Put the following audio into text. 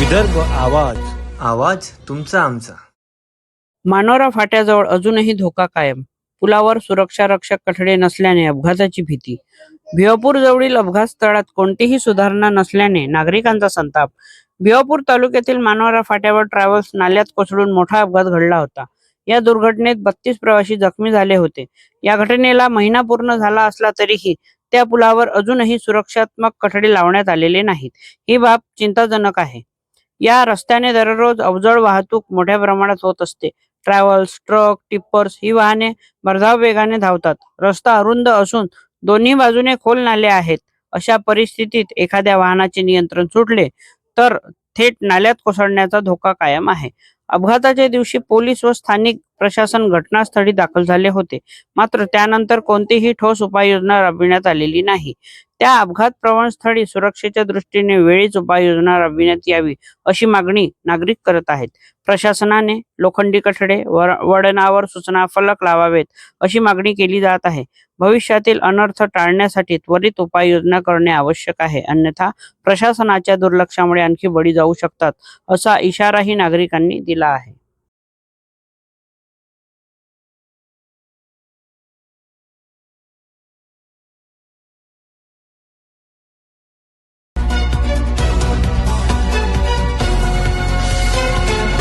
विदर्भ आवाज आवाज तुमचा आमचा. मानोरा फाट्याजवळ अजूनही धोका कायम. पुलावर सुरक्षा रक्षक कठडे नसल्याने अपघाताची भीती. भिवापूर जवळील अपघात स्थळात कोणतीही सुधारणा नसल्याने नागरिकांचा संताप. भिवापूर तालुक्यातील मानोरा फाट्यावर ट्रॅव्हल्स नाल्यात कोसळून मोठा अपघात घडला होता. या दुर्घटनेत बत्तीस प्रवासी जखमी झाले होते. या घटनेला महिना पूर्ण झाला असला तरीही त्या पुलावर अजूनही सुरक्षात्मक कठडे लावण्यात आलेले नाहीत. ही बाब चिंताजनक आहे. या रस्त्याने दररोज अवजड वाहतूक मोठ्या प्रमाणात होत असते. ट्रॅव्हल्स ट्रक टिप्पर्स ही वाहने भरधाव वेगाने धावतात. रस्ता अरुंद असून दोन्ही बाजूने खोल नाले आहेत. अशा परिस्थितीत एखाद्या वाहनाचे नियंत्रण सुटले तर थेट नाल्यात कोसळण्याचा धोका कायम आहे. अपघाताच्या दिवशी पोलीस व स्थानिक प्रशासन घटनास्थळी दाखल झाले होते. मात्र त्यानंतर कोणतीही ठोस उपाययोजना राबविण्यात आलेली नाही. त्या अपघात प्रवण स्थळी सुरक्षेच्या दृष्टीने वेळीच उपाययोजना राबविण्यात यावी अशी मागणी नागरिक करत आहेत. प्रशासनाने लोखंडी कठडे वर- वळणावर सूचना फलक लावावेत अशी मागणी केली जात आहे. भविष्यातील अनर्थ टाळण्यासाठी त्वरित उपाययोजना करणे आवश्यक आहे. अन्यथा प्रशासनाच्या दुर्लक्षामुळे आणखी बळी जाऊ शकतात असा इशाराही नागरिकांनी दिला आहे.